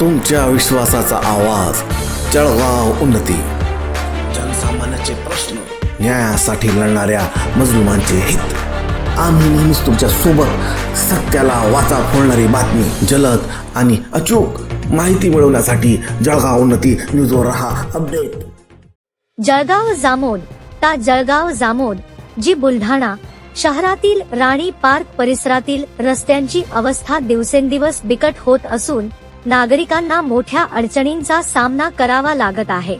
तुमच्या विश्वासाचा आवाज. जळगाव उन्नती. जनसामान्याचे प्रश्न न्यायासाठी लढणाऱ्या मजलुमांचे हित. आम्ही नेहमीच तुमच्यासोबत सत्याला वाचा फोडणारी बातमी जलद आणि अचूक माहिती मिळवण्यासाठी जळगाव उन्नती न्यूजवर राहा अपडेट. जळगाव जामोद ता जळगाव जामोद जी बुलढाणा शहरातील राणी पार्क परिसरातील रस्त्यांची अवस्था दिवसेंदिवस बिकट होत असून नागरिकांना मोठ्या अडचणींचा सामना करावा लागत आहे.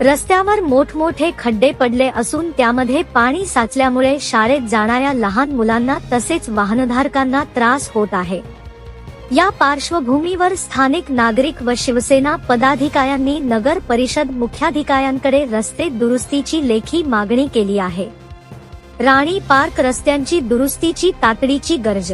रस्त्यावर मोठमोठे खड्डे पडले असून त्यामध्ये पाणी साचल्यामुळे शाळेत जाणाऱ्या लहान मुलांना तसेच वाहनधारकांना त्रास होत आहे. या पार्श्वभूमीवर स्थानिक नागरिक व शिवसेना पदाधिकाऱ्यांनी नगर परिषद मुख्याधिकाऱ्यांकडे रस्ते दुरुस्तीची लेखी मागणी केली आहे. राणी पार्क रस्त्यांची दुरुस्तीची तातडीची गरज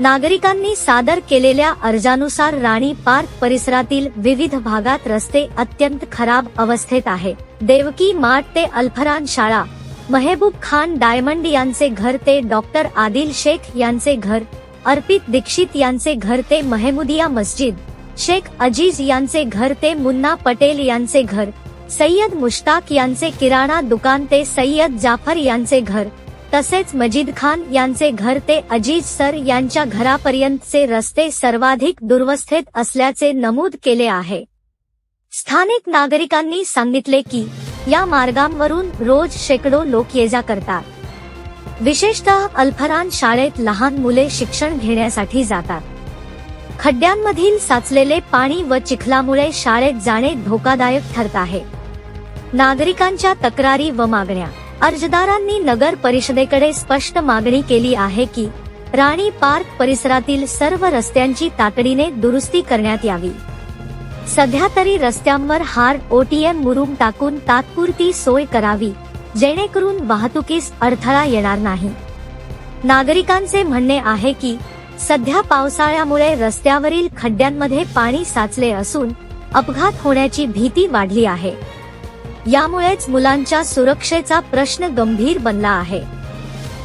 नागरिकांनी सादर केलेल्या अर्जानुसार राणी पार्क परिसरातील विविध भागात रस्ते अत्यंत खराब अवस्थेत आहे. देवकी माठ ते अल्फरान शाळा महेबूब खान डायमंड यांचे घर ते डॉक्टर आदिल शेख यांचे घर अर्पित दीक्षित यांचे घर ते महमुदिया मस्जिद शेख अजीज यांचे घर ते मुन्ना पटेल यांचे घर सय्यद मुश्ताक यांचे किराणा दुकान ते सय्यद जाफर यांचे घर तसेच मजीद खान यांचे घर ते अजीज सर यांच्या घरापर्यंतचे रस्ते सर्वाधिक दुर्वस्थेत असल्याचे नमूद केले आहे. स्थानिक नागरिकांनी सांगितले की या मार्गांवरून रोज शेकडो लोक ये जा करतात. विशेषतः अल्फरान शाळेत लहान मुले शिक्षण घेण्यासाठी जातात. खड्ड्यांमधील साचलेले पाणी व चिखलामुळे शाळेत जाणे धोकादायक ठरत आहे. नागरिकांच्या तक्रारी व मागण्या अर्जदारांनी नगर परिषदेकडे स्पष्ट मागणी केली आहे की राणी पार्क परिसरातील सर्व रस्त्यांची तातडीने दुरुस्ती करण्यात यावी. सध्या तरी रस्त्यांवर हार्ड ओटीएम मुरुम टाकून तात्पुरती सोय करावी जेणेकरून वाहतुकीस अडथळा येणार नाही. नागरिकांचे म्हणणे आहे की सध्या पावसाळ्यामुळे रस्त्यावरील खड्ड्यांमध्ये पाणी साचले असून अपघात होण्याची भीती वाढली आहे. यामुळेच मुलांच्या सुरक्षेचा प्रश्न गंभीर बनला आहे.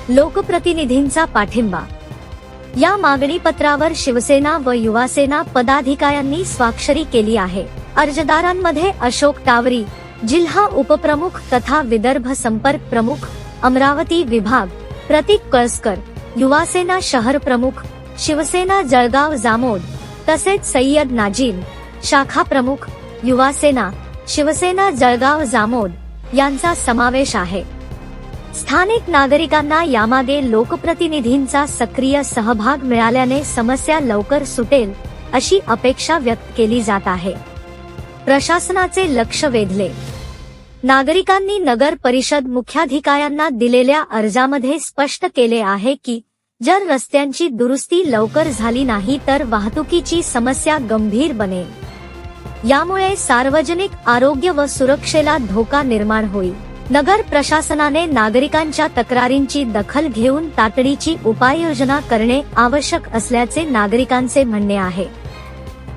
लोकप्रतिनिधींचा पाठिंबा. या मागणी पत्रावर शिवसेना व युवासेना पदाधिकाऱ्यांनी स्वाक्षरी केली आहे. अर्जदारांमध्ये अशोक टावरी जिल्हा उपप्रमुख तथा विदर्भ संपर्क प्रमुख अमरावती विभाग प्रतीक कळसकर युवासेना शहर प्रमुख शिवसेना जळगाव जामोद तसेच सय्यद नाजीम शाखा प्रमुख युवासेना शिवसेना जळगाव जामोद यांचा समावेश आहे. स्थानिक नागरिकांना यामागे लोकप्रतिनिधींचा सक्रिय सहभाग मिळाल्याने समस्या लवकर सुटेल अशी अपेक्षा व्यक्त केली जात आहे. प्रशासनाचे लक्ष वेधले. नागरिकांनी नगर परिषद मुख्याधिकाऱ्यांना दिलेल्या अर्जामध्ये स्पष्ट केले आहे की जर रस्त्यांची दुरुस्ती लवकर झाली नाही तर वाहतुकीची समस्या गंभीर बनेल. यामुळे सार्वजनिक आरोग्य व सुरक्षेला धोका निर्माण होईल. नगर प्रशासनाने नागरिकांच्या तक्रारींची दखल घेऊन तातडीची उपाययोजना करणे आवश्यक असल्याचे नागरिकांचे म्हणणे आहे.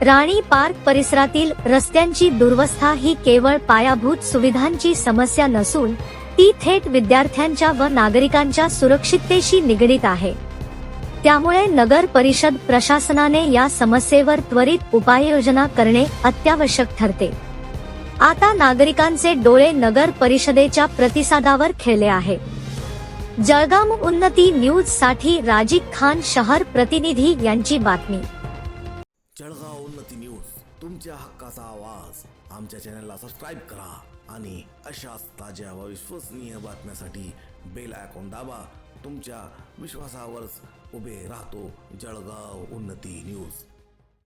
राणी पार्क परिसरातील रस्त्यांची दुर्वस्था ही केवळ पायाभूत सुविधांची समस्या नसून ती थेट विद्यार्थ्यांच्या व नागरिकांच्या सुरक्षिततेशी निगडीत आहे. त्यामुळे नगर परिषद प्रशासनाने या समस्येवर त्वरित उपाययोजना करणे अत्यावश्यक ठरते. आता नागरिकांचे डोळे नगर परिषदेच्या प्रतिसादावर खेळले आहे. जळगाव उन्नती न्यूजसाठी राजीव खान शहर प्रतिनिधी यांची बातमी. जळगाव उन्नती न्यूज तुमच्या हक्काचा आवाज. आमच्या चॅनलला सबस्क्राईब करा. आणि अशाच ताज्या व विश्वसनीय बातम्यासाठी बेल आयकॉन दाबा. तुमच्या विश्वासावरच उभे राहतो जळगाव उन्नती न्यूज.